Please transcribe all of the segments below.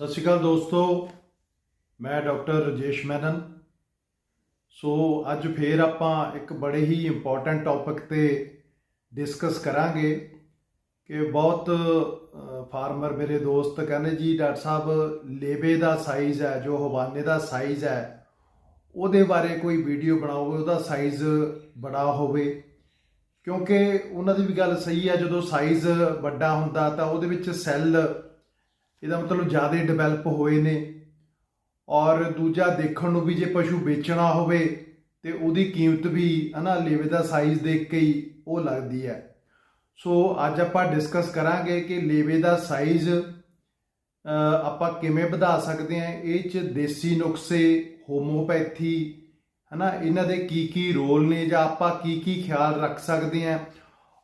ਸਤਿ ਸ਼੍ਰੀ ਅਕਾਲ ਦੋਸਤੋ, ਮੈਂ ਡਾਕਟਰ ਰਜੇਸ਼ ਮੈਨਨ। ਸੋ ਅੱਜ ਫੇਰ ਆਪਾਂ ਇੱਕ ਬੜੇ ਹੀ ਇੰਪੋਰਟੈਂਟ ਟੌਪਿਕ ਤੇ ਡਿਸਕਸ ਕਰਾਂਗੇ ਕਿ ਬਹੁਤ ਫਾਰਮਰ ਮੇਰੇ ਦੋਸਤ ਕਹਿੰਦੇ ਜੀ, ਡਾਕਟਰ ਸਾਹਿਬ ਲੇਬੇ ਦਾ ਸਾਈਜ਼ ਹੈ, ਜੋ ਹਵਾਨੇ ਦਾ ਸਾਈਜ਼ ਹੈ, ਉਹਦੇ ਬਾਰੇ ਕੋਈ ਵੀਡੀਓ ਬਣਾਓਗੇ, ਉਹਦਾ ਸਾਈਜ਼ ਬੜਾ ਹੋਵੇ। ਕਿਉਂਕਿ ਉਹਨਾਂ ਦੀ ਵੀ ਗੱਲ ਸਹੀ ਹੈ, ਜਦੋਂ ਸਾਈਜ਼ ਵੱਡਾ ਹੁੰਦਾ ਤਾਂ ਉਹਦੇ ਵਿੱਚ ਸੈੱਲ ਇਹਦਾ ਮਤਲਬ ਜ਼ਿਆਦਾ ਡਿਵੈਲਪ ਹੋਏ ਨੇ। ਔਰ ਦੂਜਾ ਦੇਖਣ ਨੂੰ ਵੀ ਜੇ ਪਸ਼ੂ ਵੇਚਣਾ ਹੋਵੇ, ਤੇ ਉਹਦੀ ਕੀਮਤ ਵੀ ਹਨਾ, ਲੇਵੇ ਦਾ ਸਾਈਜ਼ ਦੇਖ ਕੇ ਹੀ ਉਹ ਲੱਗਦੀ ਹੈ। ਸੋ ਅੱਜ ਆਪਾਂ ਡਿਸਕਸ ਕਰਾਂਗੇ ਕਿ ਲੇਵੇ ਦਾ ਸਾਈਜ਼ ਆਪਾਂ ਕਿਵੇਂ ਵਧਾ ਸਕਦੇ ਹਾਂ। ਇਹ ਚ ਦੇਸੀ ਨੁਕਸੇ ਹੋਮੋਪੈਥੀ ਹਨਾ, ਇਹਨਾਂ ਦੇ ਕੀ ਕੀ ਰੋਲ ਨੇ ਜਾਂ ਆਪਾਂ ਕੀ ਕੀ ਖਿਆਲ ਰੱਖ ਸਕਦੇ ਹਾਂ।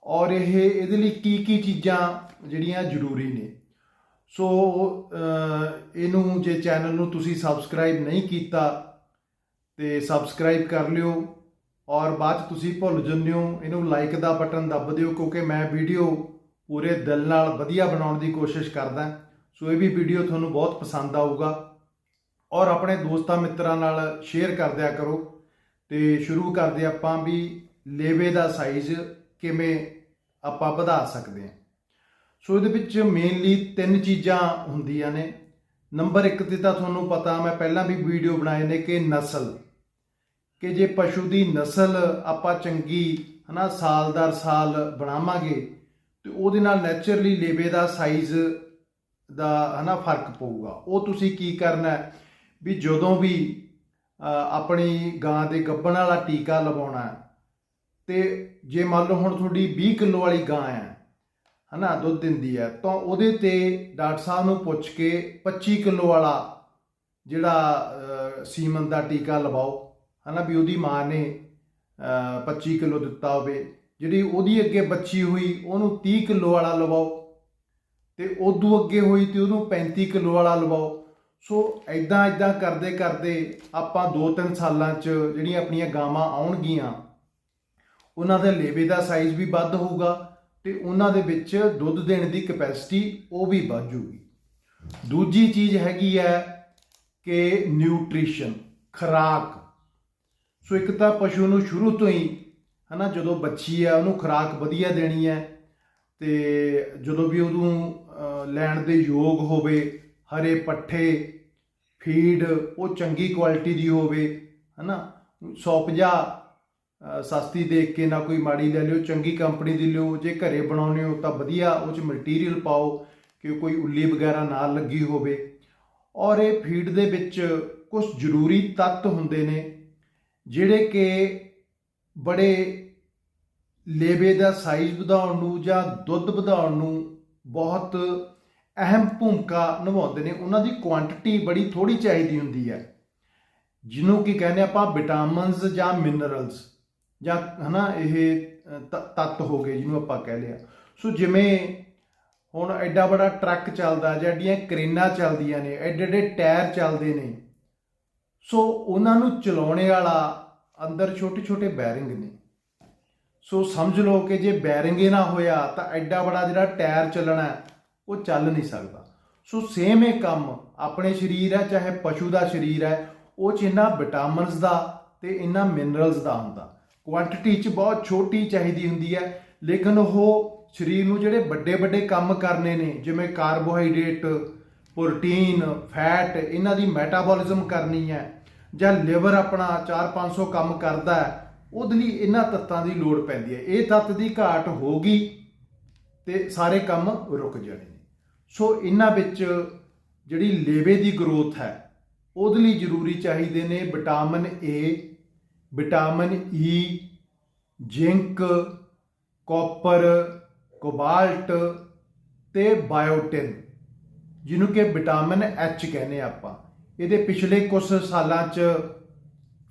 ਔਰ ਇਹ, ਇਹਦੇ ਲਈ ਕੀ ਕੀ ਚੀਜ਼ਾਂ ਜਿਹੜੀਆਂ ਜ਼ਰੂਰੀ ਨੇ। ਸੋ ਇਹਨੂੰ ਜੇ ਚੈਨਲ ਨੂੰ ਤੁਸੀਂ ਸਬਸਕ੍ਰਾਈਬ ਨਹੀਂ ਕੀਤਾ, ਤੇ ਸਬਸਕ੍ਰਾਈਬ ਕਰ ਲਿਓ ਔਰ ਬਾਅਦ 'ਚ ਤੁਸੀਂ ਭੁੱਲ ਜਾਂਦੇ ਹੋ, ਇਹਨੂੰ ਲਾਈਕ ਦਾ ਬਟਨ ਦੱਬ ਦਿਓ ਕਿਉਂਕਿ ਮੈਂ ਵੀਡੀਓ ਪੂਰੇ ਦਿਲ ਨਾਲ ਵਧੀਆ ਬਣਾਉਣ ਦੀ ਕੋਸ਼ਿਸ਼ ਕਰਦਾ। ਸੋ, ਇਹ ਵੀ ਵੀਡੀਓ ਤੁਹਾਨੂੰ ਬਹੁਤ ਪਸੰਦ ਆਊਗਾ ਔਰ ਆਪਣੇ ਦੋਸਤਾਂ ਮਿੱਤਰਾਂ ਨਾਲ ਸ਼ੇਅਰ ਕਰ ਦਿਆ ਕਰੋ। ਤੇ ਸ਼ੁਰੂ ਕਰਦੇ ਆਪਾਂ ਵੀ ਲੇਵੇ ਦਾ ਸਾਈਜ਼ ਕਿਵੇਂ ਆਪਾਂ ਵਧਾ ਸਕਦੇ ਹਾਂ। ਸੋ ਇਹਦੇ ਵਿੱਚ ਮੇਨਲੀ ਤਿੰਨ ਚੀਜ਼ਾਂ ਹੁੰਦੀਆਂ ਨੇ। ਨੰਬਰ 1 ਤੇ ਤਾਂ ਤੁਹਾਨੂੰ ਪਤਾ ਮੈਂ ਪਹਿਲਾਂ ਵੀ ਵੀਡੀਓ ਬਣਾਏ ਨੇ ਕਿ ਨਸਲ। ਕਿ ਜੇ ਪਸ਼ੂ ਦੀ ਨਸਲ ਆਪਾਂ ਚੰਗੀ ਹਨਾ ਸਾਲ ਦਰ ਸਾਲ ਬਣਾਵਾਂਗੇ ਤੇ ਉਹਦੇ ਨਾਲ ਨੇਚਰਲੀ ਲੇਵੇ ਦਾ ਸਾਈਜ਼ ਦਾ ਹਨਾ ਫ਼ਰਕ ਪਊਗਾ। ਉਹ ਤੁਸੀਂ ਕੀ ਕਰਨਾ ਵੀ ਜਦੋਂ ਵੀ ਆਪਣੀ ਗਾਂ ਦੇ ਗੱਭਣ ਵਾਲਾ ਟੀਕਾ ਲਵਾਉਣਾ ਹੈ, ਤੇ ਜੇ ਮੰਨ ਲਓ ਹੁਣ ਤੁਹਾਡੀ 20 ਕਿਲੋ ਵਾਲੀ ਗਾਂ ਹੈ ਹਨਾ ਦੁੱਧ ਦਿੰਦੀ ਹੈ। ਤਾਂ ਉਹਦੇ ਤੇ ਡਾਕਟਰ ਸਾਹਿਬ ਨੂੰ ਪੁੱਛ ਕੇ 25 ਕਿਲੋ ਵਾਲਾ ਜਿਹੜਾ ਸੀਮਨ ਦਾ ਟੀਕਾ ਲਵਾਓ। ਹਨਾ ਵੀ ਉਹਦੀ ਮਾਂ ਨੇ ਅ, 25 ਕਿਲੋ ਦਿੱਤਾ ਹੋਵੇ। ਜਿਹੜੀ ਉਹਦੀ ਅੱਗੇ ਬੱਚੀ ਹੋਈ ਉਹਨੂੰ 30 ਕਿਲੋ ਵਾਲਾ ਲਵਾਓ। ਤੇ ਉਦੋਂ ਅੱਗੇ ਹੋਈ ਤੇ ਉਹਨੂੰ 35 ਕਿਲੋ ਵਾਲਾ ਲਵਾਓ। ਸੋ ਐਦਾਂ ਐਦਾਂ ਕਰਦੇ ਕਰਦੇ ਆਪਾਂ 2-3 ਸਾਲਾਂ 'ਚ ਜਿਹੜੀਆਂ ਆਪਣੀਆਂ ਗਾਵਾਂ ਆਉਣਗੀਆਂ ਉਹਨਾਂ ਦੇ ਲੇਵੇ ਦਾ ਸਾਈਜ਼ ਵੀ ਵੱਧ ਹੋਊਗਾ। ਤੇ ਉਹਨਾਂ ਦੇ ਵਿੱਚ ਦੁੱਧ ਦੇਣ ਦੀ ਕਪੈਸਿਟੀ ਉਹ ਵੀ ਵੱਧ ਜੂਗੀ। ਦੂਜੀ ਚੀਜ਼ ਹੈਗੀ ਹੈ ਕਿ ਨਿਊਟ੍ਰੀਸ਼ਨ ਖੁਰਾਕ। ਸੋ ਇੱਕ ਤਾਂ ਪਸ਼ੂ ਨੂੰ ਸ਼ੁਰੂ ਤੋਂ ਹੀ ਹਨਾ ਜਦੋਂ ਬੱਚੀ ਹੈ ਉਹਨੂੰ ਖੁਰਾਕ ਵਧੀਆ ਦੇਣੀ ਹੈ ਤੇ ਜਦੋਂ ਵੀ ਉਹਨੂੰ ਲੈਣ ਦੇ ਯੋਗ ਹੋਵੇ ਹਰੇ ਪੱਠੇ ਫੀਡ ਉਹ ਚੰਗੀ ਕੁਆਲਿਟੀ ਦੀ ਹੋਵੇ ਹਨਾ 150 ਅਹ, ਸਸਤੀ ਦੇਖ ਕੇ ਨਾ ਕੋਈ ਮਾੜੀ ਲੈ ਲਿਓ, ਚੰਗੀ ਕੰਪਨੀ ਦੀ ਲਿਓ, ਜੇ ਘਰੇ ਬਣਾਉਣੇ ਹੋ ਤਾਂ ਵਧੀਆ, ਉਹ ਚ ਮਟੀਰੀਅਲ ਪਾਓ ਕਿ ਕੋਈ ਉੱਲੀ ਵਗੈਰਾ ਨਾ ਲੱਗੀ ਹੋਵੇ। ਔਰ ਇਹ ਫੀਡ ਦੇ ਵਿੱਚ ਕੁਝ ਜ਼ਰੂਰੀ ਤੱਤ ਹੁੰਦੇ ਨੇ, ਜਿਹੜੇ ਕਿ ਬੜੇ ਲੇਵੇ ਦਾ ਸਾਈਜ਼ ਵਧਾਉਣ ਨੂੰ ਜਾਂ ਦੁੱਧ ਵਧਾਉਣ ਨੂੰ ਬਹੁਤ ਅਹਿਮ ਭੂਮਿਕਾ ਨਿਭਾਉਂਦੇ ਨੇ। ਉਹਨਾਂ ਦੀ ਕੁਆਂਟੀਟੀ ਬੜੀ ਥੋੜੀ ਚਾਹੀਦੀ ਹੁੰਦੀ ਹੈ। ਜਿਹਨੂੰ ਕੀ ਕਹਿੰਦੇ ਆਪਾਂ ਵਿਟਾਮਿਨਸ ਜਾਂ ਮਿਨਰਲਸ ਜਾਂ ਹਨਾ ਇਹ ਤੱਤ ਹੋ ਗਏ ਜਿਹਨੂੰ ਆਪਾਂ ਕਹਿ ਲਿਆ। ਸੋ ਜਿਵੇਂ ਹੁਣ ਐਡਾ ਬੜਾ ਟਰੱਕ ਚੱਲਦਾ, ਜਾਂ ਐਡੀਆਂ ਕਰੇਨਾਂ ਚੱਲਦੀਆਂ ਨੇ, ਐਡੇ ਐਡੇ ਟਾਇਰ ਚੱਲਦੇ ਨੇ, ਸੋ ਉਹਨਾਂ ਨੂੰ ਚਲਾਉਣੇ ਵਾਲਾ ਅੰਦਰ ਛੋਟੇ ਛੋਟੇ ਬੈਰਿੰਗ ਨੇ। ਸੋ ਸਮਝ ਲਓ ਕਿ ਜੇ ਬੈਰਿੰਗ ਹੀ ਨਾ ਹੋਇਆ, ਤਾਂ ਐਡਾ ਬੜਾ ਜਿਹੜਾ ਟਾਇਰ ਚੱਲਣਾ, ਉਹ ਚੱਲ ਨਹੀਂ ਸਕਦਾ। ਸੋ ਸੇਮ ਇਹ ਕੰਮ ਆਪਣੇ ਸਰੀਰ ਹੈ, ਚਾਹੇ ਪਸ਼ੂ ਦਾ ਸਰੀਰ ਹੈ, ਉਹ ਚ ਇਹਨਾਂ ਵਿਟਾਮਿਨਸ ਦਾ ਤੇ ਇਹਨਾਂ ਮਿਨਰਲਸ ਦਾ ਹੁੰਦਾ। ਕੁਆਂਟੀਟੀ ਚ ਬਹੁਤ ਛੋਟੀ ਚਾਹੀਦੀ ਹੁੰਦੀ ਹੈ। ਲੇਕਿਨ ਉਹ ਸਰੀਰ ਨੂੰ ਜਿਹੜੇ ਵੱਡੇ ਵੱਡੇ ਕੰਮ ਕਰਨੇ ਨੇ, ਜਿਵੇਂ ਕਾਰਬੋਹਾਈਡਰੇਟ ਪ੍ਰੋਟੀਨ ਫੈਟ ਇਹਨਾਂ ਦੀ ਮੈਟਾਬੋਲਿਜ਼ਮ ਕਰਨੀ ਹੈ ਜਾਂ ਲਿਵਰ ਆਪਣਾ 4-500 ਕੰਮ ਕਰਦਾ ਹੈ, ਉਹਦੇ ਲਈ ਇਹਨਾਂ ਤੱਤਾਂ ਦੀ ਲੋੜ ਪੈਂਦੀ ਹੈ। ਇਹ ਤੱਤ ਦੀ ਘਾਟ ਹੋਗੀ ਤੇ ਸਾਰੇ ਕੰਮ ਰੁਕ ਜਾਣੇ ਨੇ। ਸੋ ਇਹਨਾਂ ਵਿੱਚ ਜਿਹੜੀ ਲੇਵੇ ਦੀ ਗਰੋਥ ਹੈ, ਉਹਦੇ ਲਈ ਜ਼ਰੂਰੀ ਚਾਹੀਦੇ ਨੇ vitamin A vitamin e, E zinc, copper, cobalt ਤੇ ਬਾਇਓਟਿਨ, ਜਿਹਨੂੰ ਕਿ ਵਿਟਾਮਿਨ ਐਚ ਕਹਿੰਦੇ ਆ ਆਪਾਂ। ਇਹਦੇ ਪਿਛਲੇ ਕੁਝ ਸਾਲਾਂ 'ਚ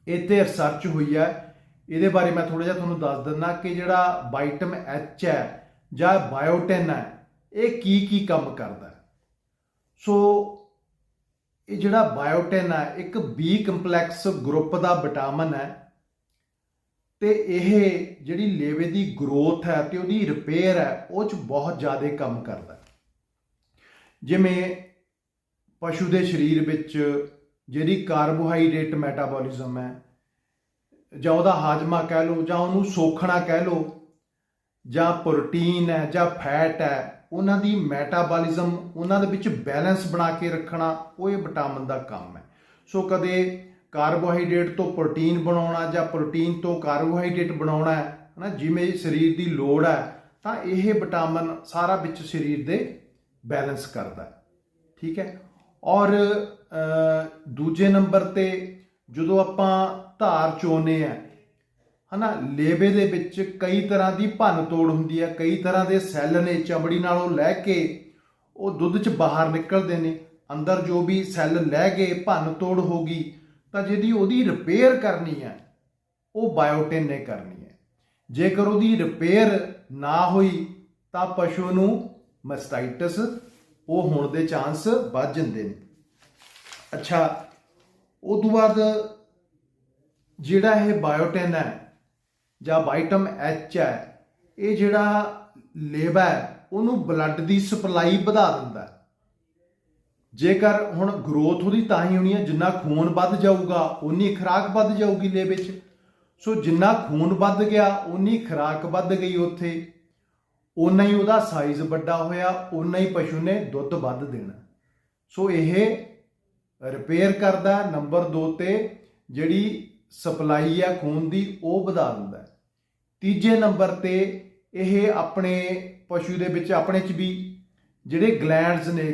ਇਹ ਤੇ ਰਿਸਰਚ ਹੋਈ ਹੈ। ਇਹਦੇ ਬਾਰੇ ਮੈਂ ਥੋੜਾ ਜਿਹਾ ਤੁਹਾਨੂੰ ਦੱਸ ਦਿੰਦਾ ਕਿ ਜਿਹੜਾ ਵਾਈਟਮ ਐਚ ਹੈ ਜਾਂ ਬਾਇਓਟਿਨ ਹੈ, ਇਹ ਕੀ ਕੀ ਕੰਮ ਕਰਦਾ ਸੋ ਇਹ ਜਿਹੜਾ ਬਾਇਓਟਿਨ ਹੈ, ਇੱਕ ਬੀ ਕੰਪਲੈਕਸ ਗਰੁੱਪ ਦਾ ਵਿਟਾਮਿਨ ਹੈ। ਤੇ ਇਹ ਜਿਹੜੀ ਲੇਵੇ ਦੀ ਗਰੋਥ ਹੈ ਤੇ ਉਹਦੀ ਰਿਪੇਅਰ ਹੈ, ਉਹ ਚ ਬਹੁਤ ਜ਼ਿਆਦਾ ਕੰਮ ਕਰਦਾ ਜਿਵੇਂ ਪਸ਼ੂ ਦੇ ਸਰੀਰ ਵਿੱਚ ਜਿਹੜੀ ਕਾਰਬੋਹਾਈਡਰੇਟ ਮੈਟਾਬੋਲਿਜ਼ਮ ਹੈ, ਜਾਂ ਉਹਦਾ ਹਾਜਮਾ ਕਹਿ ਲਓ, ਜਾਂ ਉਹਨੂੰ ਸੋਖਣਾ ਕਹਿ ਲਓ, ਜਾਂ ਪ੍ਰੋਟੀਨ ਹੈ, ਜਾਂ ਫੈਟ ਹੈ, ਉਹਨਾਂ ਦੀ ਮੈਟਾਬੋਲਿਜ਼ਮ ਉਹਨਾਂ ਦੇ ਵਿੱਚ ਬੈਲੈਂਸ ਬਣਾ ਕੇ ਰੱਖਣਾ, ਉਹ ਇਹ ਵਿਟਾਮਿਨ ਦਾ ਕੰਮ ਹੈ। ਸੋ ਕਦੇ ਕਾਰਬੋਹਾਈਡਰੇਟ ਤੋਂ ਪ੍ਰੋਟੀਨ ਬਣਾਉਣਾ ਜਾਂ ਪ੍ਰੋਟੀਨ ਤੋਂ ਕਾਰਬੋਹਾਈਡਰੇਟ ਬਣਾਉਣਾ ਹੈ, ਹਨਾ? ਜਿਵੇਂ ਸਰੀਰ ਦੀ ਲੋੜ ਹੈ, ਤਾਂ ਇਹ ਵਿਟਾਮਿਨ ਸਾਰਾ ਵਿੱਚ ਸਰੀਰ ਦੇ ਬੈਲੈਂਸ ਕਰਦਾ ਹੈ। ਠੀਕ ਹੈ? ਔਰ ਦੂਜੇ ਨੰਬਰ ਤੇ ਜਦੋਂ ਆਪਾਂ ਧਾਰ ਚੋਨੇ ਆ ਹਨਾ? ਲੇਵੇ ਦੇ ਵਿੱਚ ਕਈ ਤਰ੍ਹਾਂ ਦੀ ਭੰਨ ਤੋੜ ਹੁੰਦੀ ਹੈ, ਕਈ ਤਰ੍ਹਾਂ ਦੇ ਸੈੱਲ ਨੇ ਚਮੜੀ ਨਾਲੋਂ ਲੈ ਕੇ ਉਹ ਦੁੱਧ 'ਚ ਬਾਹਰ ਨਿਕਲਦੇ ਨੇ, ਅੰਦਰ ਜੋ ਵੀ ਸੈੱਲ ਲੈ ਗਏ ਭੰਨ ਤੋੜ ਹੋ ਗਈ ਤਾਂ ਜਿਹਦੀ ਉਹਦੀ ਰਿਪੇਅਰ ਕਰਨੀ ਹੈ, ਉਹ ਬਾਇਓਟਿਨ ਨੇ ਕਰਨੀ ਹੈ ਜੇਕਰ ਉਹਦੀ ਰਿਪੇਅਰ ਨਾ ਹੋਈ, ਤਾਂ ਪਸ਼ੂ ਨੂੰ ਮਸਟਾਈਟਸ ਉਹ ਹੋਣ ਦੇ ਚਾਂਸ ਵੱਧ ਜਾਂਦੇ ਨੇ ਅੱਛਾ, ਉਹ ਤੋਂ ਬਾਅਦ ਜਿਹੜਾ ਇਹ ਬਾਇਓਟਿਨ ਹੈ, ਜਾਂ ਵਾਈਟਮ ਐਚ ਹੈ, ਇਹ ਜਿਹੜਾ ਲੇਵਾ ਹੈ, ਉਹਨੂੰ ਬਲੱਡ ਦੀ ਸਪਲਾਈ ਵਧਾ ਦਿੰਦਾ ਹੈ। ਜੇਕਰ ਹੁਣ ਗਰੋਥ ਉਹਦੀ ਤਾਂ ਹੀ ਹੋਣੀ ਹੈ, ਜਿੰਨਾ ਖੂਨ ਵੱਧ ਜਾਊਗਾ ਉਨੀ ਖੁਰਾਕ ਵੱਧ ਜਾਊਗੀ ਲੇਵੇ ਵਿੱਚ। ਸੋ ਜਿੰਨਾ ਖੂਨ ਵੱਧ ਗਿਆ ਉਨੀ ਖੁਰਾਕ ਵੱਧ ਗਈ ਉੱਥੇ। ਉਨਾ ਹੀ ਉਹਦਾ ਸਾਈਜ਼ ਵੱਡਾ ਹੋਇਆ ਉਨਾ ਹੀ ਪਸ਼ੂ ਨੇ ਦੁੱਧ ਵੱਧ ਦੇਣਾ। ਸੋ ਇਹ ਰਿਪੇਅਰ ਕਰਦਾ ਨੰਬਰ 2 ਤੇ ਜਿਹੜੀ ਸਪਲਾਈ ਆ ਖੂਨ ਦੀ, ਉਹ ਵਧਾ ਦਿੰਦਾ ਤੀਜੇ ਨੰਬਰ ਤੇ ਇਹ ਆਪਣੇ ਪਸ਼ੂ ਦੇ ਵਿੱਚ, ਆਪਣੇ ਚ ਵੀ ਜਿਹੜੇ ਗਲੈਂਡਸ ਨੇ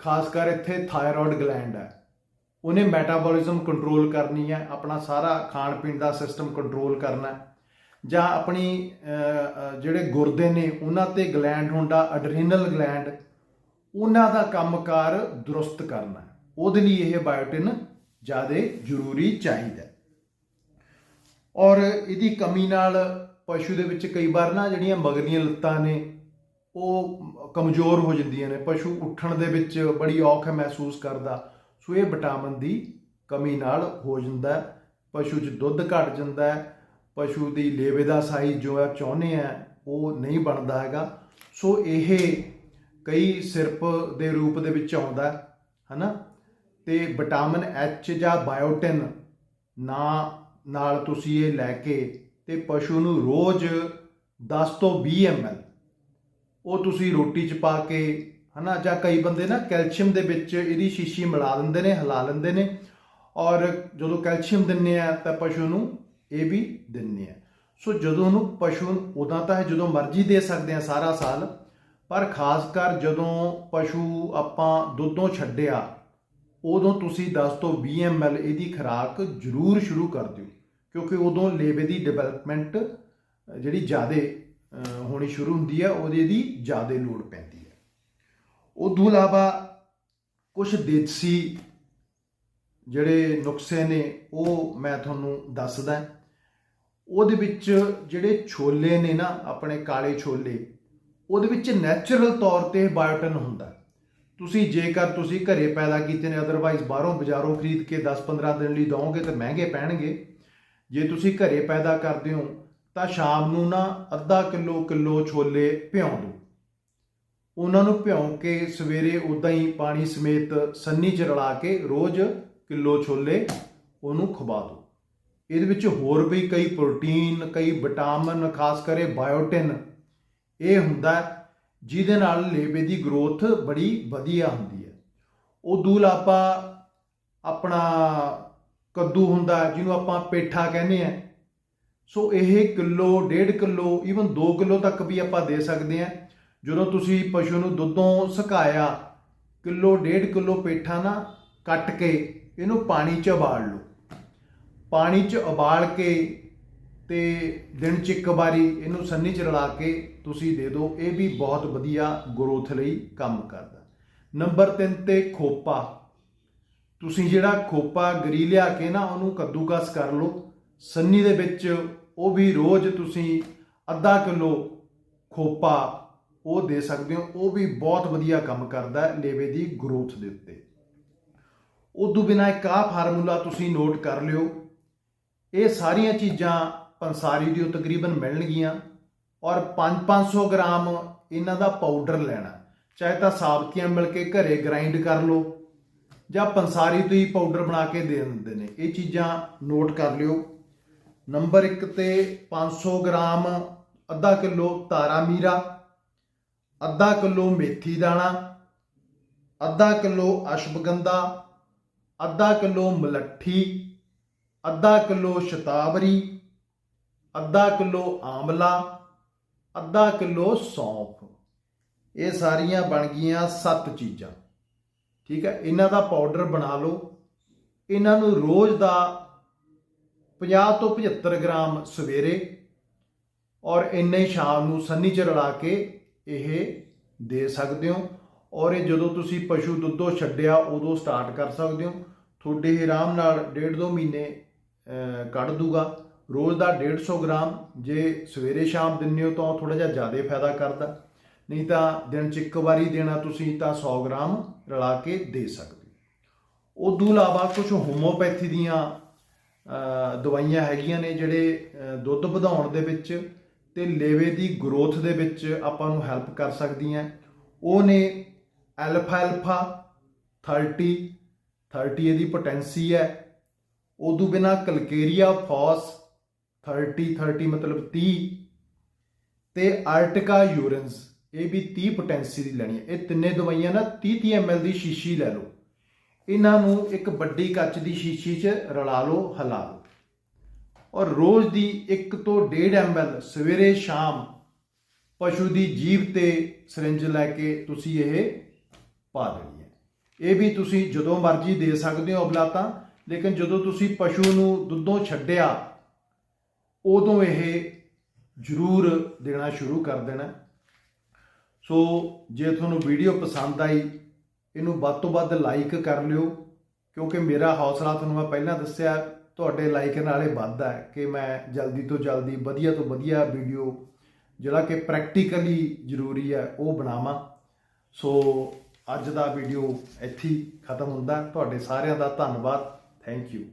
ਖਾਸ ਕਰ ਇੱਥੇ ਥਾਇਰੋਇਡ ਗਲੈਂਡ ਹੈ। ਉਹਨੇ ਮੈਟਾਬੋਲਿਜ਼ਮ ਕੰਟਰੋਲ ਕਰਨੀ ਹੈ, ਆਪਣਾ ਸਾਰਾ ਖਾਣ ਪੀਣ ਦਾ ਸਿਸਟਮ ਕੰਟਰੋਲ ਕਰਨਾ ਜਾਂ ਆਪਣੀ ਜਿਹੜੇ ਗੁਰਦੇ ਨੇ, ਉਹਨਾਂ ਤੇ ਗਲੈਂਡ ਹੁੰਦਾ ਅਡਰੀਨਲ ਗਲੈਂਡ ਉਹਨਾਂ ਦਾ ਕੰਮਕਾਰ ਦਰੁਸਤ ਕਰਨਾ ਉਹਦੇ ਲਈ ਇਹ ਬਾਇਓਟਿਨ ਜ਼ਿਆਦਾ ਜ਼ਰੂਰੀ ਚਾਹੀਦਾ ਔਰ ਇਹਦੀ ਕਮੀ ਨਾਲ ਪਸ਼ੂ ਦੇ ਵਿੱਚ ਕਈ ਵਾਰ ਨਾ ਜਿਹੜੀਆਂ ਮਗਰੀਆਂ ਲੱਤਾਂ ਨੇ ਉਹ ਕਮਜ਼ੋਰ ਹੋ ਜਾਂਦੀਆਂ ਨੇ, ਪਸ਼ੂ ਉੱਠਣ ਦੇ ਵਿੱਚ ਬੜੀ ਔਖ ਮਹਿਸੂਸ ਕਰਦਾ। ਸੋ ਇਹ ਵਿਟਾਮਿਨ ਦੀ ਕਮੀ ਨਾਲ ਹੋ ਜਾਂਦਾ ਪਸ਼ੂ 'ਚ ਦੁੱਧ ਘਟ ਜਾਂਦਾ ਪਸ਼ੂ ਦੀ ਲੇਵੇ ਦਾ ਸਾਈਜ਼ ਜੋ ਹੈ ਚਾਹੁੰਦੇ ਆ, ਉਹ ਨਹੀਂ ਬਣਦਾ ਹੈਗਾ। ਸੋ ਇਹ ਕਈ ਸਿਰਪ ਦੇ ਰੂਪ ਦੇ ਵਿੱਚ ਆਉਂਦਾ ਹੈ, ਹਨਾ? ਤੇ ਵਿਟਾਮਿਨ ਐਚ ਜਾਂ ਬਾਇਓਟਿਨ ਨਾ, ਨਾਲ ਤੁਸੀਂ ਇਹ ਲੈ ਕੇ ਤੇ ਪਸ਼ੂ ਨੂੰ ਰੋਜ਼ 10 ਤੋਂ 20 ml ਉਹ ਤੁਸੀਂ ਰੋਟੀ 'ਚ ਪਾ ਕੇ, ਹਨਾ, ਜਾਂ ਕਈ ਬੰਦੇ ਨਾ ਕੈਲਸ਼ੀਅਮ ਦੇ ਵਿੱਚ ਇਹਦੀ ਸ਼ੀਸ਼ੀ ਮਿਲਾ ਦਿੰਦੇ ਨੇ, ਹਿਲਾ ਲੈਂਦੇ ਨੇ। ਔਰ ਜਦੋਂ ਕੈਲਸ਼ੀਅਮ ਦਿੰਨੇ ਆ, ਤਾਂ ਪਸ਼ੂ ਨੂੰ ਇਹ ਵੀ ਦਿੰਨੇ ਆ। ਸੋ ਜਦੋਂ ਉਹਨੂੰ ਪਸ਼ੂ ਉਦਾਂ ਤਾਂ ਹੈ, ਜਦੋਂ ਮਰਜ਼ੀ ਦੇ ਸਕਦੇ ਆ ਸਾਰਾ ਸਾਲ, ਪਰ ਖਾਸ ਕਰ ਜਦੋਂ ਪਸ਼ੂ ਆਪਾਂ ਦੁੱਧੋਂ ਛੱਡਿਆ, ਉਦੋਂ ਤੁਸੀਂ 10 ਤੋਂ 20 ml ਇਹਦੀ ਖੁਰਾਕ ਜ਼ਰੂਰ ਸ਼ੁਰੂ ਕਰ ਦਿਓ। ਕਿਉਂਕਿ ਉਦੋਂ ਲੇਵੇ ਦੀ ਡਿਵੈਲਪਮੈਂਟ ਜਿਹੜੀ ਜ਼ਿਆਦੇ ਹੋਣੀ ਸ਼ੁਰੂ ਹੁੰਦੀ ਹੈ ਉਹਦੇ ਦੀ ਜ਼ਿਆਦਾ ਲੋੜ ਪੈਂਦੀ ਹੈ ਉਦੋਂ ਇਲਾਵਾ ਕੁਝ ਦੇਸੀ ਜਿਹੜੇ ਨੁਕਸੇ ਨੇ, ਉਹ ਮੈਂ ਤੁਹਾਨੂੰ ਦੱਸਦਾ ਉਹਦੇ ਵਿੱਚ ਜਿਹੜੇ ਛੋਲੇ ਨੇ ਨਾ, ਆਪਣੇ ਕਾਲੇ ਛੋਲੇ, ਉਹਦੇ ਵਿੱਚ ਨੈਚੁਰਲ ਤੌਰ ਤੇ ਬਾਇਓਟਿਨ ਹੁੰਦਾ। ਤੁਸੀਂ ਜੇਕਰ ਤੁਸੀਂ ਘਰੇ ਪੈਦਾ ਕੀਤੇ ਨੇ ਅਦਰਵਾਈਜ਼ ਬਾਹਰੋਂ ਬਾਜ਼ਾਰੋਂ ਖਰੀਦ ਕੇ 10-15 ਦਿਨ ਲਈ ਦੋਗੇ ਤਾਂ ਮਹਿੰਗੇ ਪੈਣਗੇ। ਜੇ ਤੁਸੀਂ ਘਰੇ ਪੈਦਾ ਕਰਦੇ ਹੋ ਤਾਂ ਸ਼ਾਮ ਨੂੰ ਨਾ ਅੱਧਾ ਕਿਲੋ ਕਿਲੋ ਛੋਲੇ ਭਿਉਂ ਦਿਓ ਉਹਨਾਂ ਨੂੰ ਭਿਉਂ ਕੇ ਸਵੇਰੇ ਉਦਾਂ ਹੀ ਪਾਣੀ ਸਮੇਤ ਸੰਨੀ ਚ ਰਲਾ ਕੇ ਰੋਜ਼ ਕਿਲੋ ਛੋਲੇ ਉਹਨੂੰ ਖਵਾ ਦਿਓ ਇਹਦੇ ਵਿੱਚ ਹੋਰ ਵੀ ਕਈ ਪ੍ਰੋਟੀਨ, ਕਈ ਵਿਟਾਮਿਨ, ਖਾਸ ਕਰੇ ਬਾਇਓਟਿਨ। ਇਹ ਹੁੰਦਾ ਜਿਹਦੇ ਨਾਲ ਲੇਵੇ ਦੀ ਗਰੋਥ ਬੜੀ ਵਧੀਆ ਹੁੰਦੀ ਹੈ। ਉਦੋਂ ਇਲਾਵਾ ਆਪਣਾ ਕੱਦੂ ਹੁੰਦਾ ਜਿਹਨੂੰ ਆਪਾਂ ਪੇਠਾ ਕਹਿੰਦੇ ਆ ਸੋ ਇਹ ਕਿਲੋ, ਡੇਢ ਕਿਲੋ ਈਵਨ 2 ਕਿਲੋ ਤੱਕ ਵੀ ਆਪਾਂ ਦੇ ਸਕਦੇ ਆ ਜਦੋਂ ਤੁਸੀਂ ਪਸ਼ੂ ਨੂੰ ਦੁੱਧੋਂ ਸੁਕਾਇਆ, ਕਿਲੋ, ਡੇਢ ਕਿਲੋ ਪੇਠਾ ਨਾ ਕੱਟ ਕੇ ਇਹਨੂੰ ਪਾਣੀ 'ਚ ਉਬਾਲ ਲਓ। ਪਾਣੀ 'ਚ ਉਬਾਲ ਕੇ ਤੇ ਦਿਨ 'ਚ ਇੱਕ ਵਾਰੀ ਇਹਨੂੰ ਸੰਨੀ 'ਚ ਰਲਾ ਕੇ ਤੁਸੀਂ ਦੇ ਦਿਓ। ਇਹ ਵੀ ਬਹੁਤ ਵਧੀਆ ਗਰੋਥ ਲਈ ਕੰਮ ਕਰਦਾ। ਨੰਬਰ 3 ਤੇ ਖੋਪਾ। ਤੁਸੀਂ ਜਿਹੜਾ ਖੋਪਾ ਗਰੀ ਲਿਆ ਕੇ ਨਾ ਉਹਨੂੰ ਕੱਦੂਕਸ ਕਰ ਲਓ। ਸੰਨੀ ਦੇ ਵਿੱਚ ਉਹ ਵੀ ਰੋਜ਼ ਤੁਸੀਂ ਅੱਧਾ ਕਿਲੋ ਖੋਪਾ ਉਹ ਦੇ ਸਕਦੇ ਹੋ। ਉਹ ਵੀ ਬਹੁਤ ਵਧੀਆ ਕੰਮ ਕਰਦਾ ਹੈ ਲੇਵੇ ਦੀ ਗਰੋਥ ਦੇ ਉੱਤੇ। ਉਦੋਂ ਬਿਨਾ ਇੱਕ ਆਹ ਫਾਰਮੂਲਾ ਤੁਸੀਂ ਨੋਟ ਕਰ ਲਿਓ। ਇਹ ਸਾਰੀਆਂ ਚੀਜ਼ਾਂ ਪੰਸਾਰੀ ਦੀ ਤਕਰੀਬਨ ਮਿਲਣਗੀਆਂ ਔਰ 5-500 ਗ੍ਰਾਮ ਇਹਨਾਂ ਦਾ ਪਾਊਡਰ ਲੈਣਾ। ਚਾਹੇ ਤਾਂ ਸਾਬਤੀਆਂ ਮਿਲ ਕੇ ਘਰੇ ਗ੍ਰਾਈਂਡ ਕਰ ਲਓ ਜਾਂ ਪੰਸਾਰੀ ਤੋਂ ਹੀ ਪਾਊਡਰ ਬਣਾ ਕੇ ਦੇ ਦਿੰਦੇ ਨੇ। ਇਹ ਚੀਜ਼ਾਂ ਨੋਟ ਕਰ ਲਿਓ। ਨੰਬਰ 1 ਤੇ 500 ਗ੍ਰਾਮ ਅੱਧਾ ਕਿਲੋ ਤਾਰਾ ਮੀਰਾ, ਅੱਧਾ ਕਿਲੋ ਮੇਥੀ ਦਾਣਾ, ਅੱਧਾ ਕਿਲੋ ਅਸ਼ਵਗੰਧਾ, ਅੱਧਾ ਕਿਲੋ ਮਲੱਠੀ, ਅੱਧਾ ਕਿਲੋ ਸ਼ਤਾਵਰੀ, ਅੱਧਾ ਕਿਲੋ ਆਮਲਾ ਅੱਧਾ ਕਿਲੋ ਸੌਂਫ। ਇਹ ਸਾਰੀਆਂ ਬਣ ਗਈਆਂ 7 ਚੀਜ਼ਾਂ। ਠੀਕ ਹੈ, ਇਹਨਾਂ ਦਾ ਪਾਊਡਰ ਬਣਾ ਲਓ। ਇਹਨਾਂ ਨੂੰ ਰੋਜ਼ ਦਾ 50 ਤੋਂ 75 ਗ੍ਰਾਮ ਸਵੇਰੇ ਔਰ ਇੰਨੇ ਹੀ ਸ਼ਾਮ ਨੂੰ ਸੰਨੀ ਚ ਰਲਾ ਕੇ ਇਹ ਦੇ ਸਕਦੇ ਹੋ। ਔਰ ਇਹ ਜਦੋਂ ਤੁਸੀਂ ਪਸ਼ੂ ਦੁੱਧੋਂ ਛੱਡਿਆ, ਉਦੋਂ ਸਟਾਰਟ ਕਰ ਸਕਦੇ ਹੋ। ਤੁਹਾਡੇ ਆਰਾਮ ਨਾਲ ਡੇਢ ਦੋ ਮਹੀਨੇ ਕੱਢ ਦੂਗਾ। ਰੋਜ਼ ਦਾ 150 ਗ੍ਰਾਮ, ਜੇ ਸਵੇਰੇ ਸ਼ਾਮ ਦਿੰਦੇ ਹੋ ਤਾਂ ਥੋੜਾ ਜਿਹਾ ਜ਼ਿਆਦਾ ਫਾਇਦਾ ਕਰਦਾ। ਨਹੀਂ ਤਾਂ ਦਿਨ ਚ ਇੱਕ ਵਾਰੀ ਦੇਣਾ ਤੁਸੀਂ ਤਾਂ 100 ਗ੍ਰਾਮ ਰਲਾ ਕੇ ਦੇ ਸਕਦੇ ਹੋ। ਉਦੋਂ ਇਲਾਵਾ ਕੁਝ ਹੋਮੋਪੈਥੀ ਦੀਆਂ ਦਵਾਈਆਂ ਹੈਗੀਆਂ ਨੇ ਜਿਹੜੇ ਦੁੱਧ ਵਧਾਉਣ ਦੇ ਵਿੱਚ ਤੇ ਲੇਵੇ ਦੀ ਗਰੋਥ ਦੇ ਵਿੱਚ ਆਪਾਂ ਨੂੰ ਹੈਲਪ ਕਰ ਸਕਦੀਆਂ। ਉਹ ਨੇ ਐਲਫਾ ਐਲਫਾ 30 30 ਇਹਦੀ ਪੋਟੈਂਸੀ ਹੈ। ਉਦੋਂ ਬਿਨਾ ਕਲਕੇਰੀਆ, ਫਾਸ 30 30 ਮਤਲਬ 30 ਤੇ ਆਰਟਿਕਾ ਯੂਰਿਨਸ ਇਹ ਵੀ 30 ਪੋਟੈਂਸੀ ਦੀ ਲੈਣੀ ਹੈ। ਇਹ ਤਿੰਨੇ ਦਵਾਈਆਂ ਨਾ 30 30 ml ਦੀ ਸ਼ੀਸ਼ੀ ਲੈ ਲਓ। ਇਹਨਾਂ ਨੂੰ ਇੱਕ ਵੱਡੀ ਕੱਚ ਦੀ ਸ਼ੀਸ਼ੀ 'ਚ ਰਲਾ ਲਓ, ਹਲਾ ਲਓ। ਔਰ ਰੋਜ਼ ਦੀ 1 ਤੋਂ 1.5 ml ਸਵੇਰੇ ਸ਼ਾਮ ਪਸ਼ੂ ਦੀ ਜੀਭ ਤੇ ਸਿਰਿੰਜ ਲੈ ਕੇ ਤੁਸੀਂ ਇਹ ਪਾ ਦੇਣੀ ਹੈ। ਇਹ ਵੀ ਤੁਸੀਂ ਜਦੋਂ ਮਰਜ਼ੀ ਦੇ ਸਕਦੇ ਹੋ ਅਬਲਾ ਤਾਂ ਲੇਕਿਨ ਜਦੋਂ ਤੁਸੀਂ ਪਸ਼ੂ ਨੂੰ ਦੁੱਧੋਂ ਛੱਡਿਆ, ਉਦੋਂ ਇਹ ਜ਼ਰੂਰ ਦੇਣਾ ਸ਼ੁਰੂ ਕਰ ਦੇਣਾ। ਸੋ ਜੇ ਤੁਹਾਨੂੰ ਵੀਡੀਓ ਪਸੰਦ ਆਈ ਇਹਨੂੰ ਵੱਧ ਤੋਂ ਵੱਧ ਲਾਈਕ ਕਰ ਲਿਓ, ਕਿਉਂਕਿ ਮੇਰਾ ਹੌਸਲਾ ਤੁਹਾਨੂੰ ਮੈਂ ਪਹਿਲਾਂ ਦੱਸਿਆ, ਤੁਹਾਡੇ ਲਾਈਕ ਨਾਲ ਇਹ ਵੱਧਦਾ ਹੈ ਕਿ ਮੈਂ ਜਲਦੀ ਤੋਂ ਜਲਦੀ, ਵਧੀਆ ਤੋਂ ਵਧੀਆ ਵੀਡੀਓ ਜਿਹੜਾ ਕਿ ਪ੍ਰੈਕਟੀਕਲੀ ਜ਼ਰੂਰੀ ਹੈ, ਉਹ ਬਣਾਵਾਂ। ਸੋ ਅੱਜ ਦਾ ਵੀਡੀਓ ਇੱਥੇ ਖਤਮ ਹੁੰਦਾ। ਤੁਹਾਡੇ ਸਾਰਿਆਂ ਦਾ ਧੰਨਵਾਦ। Thank you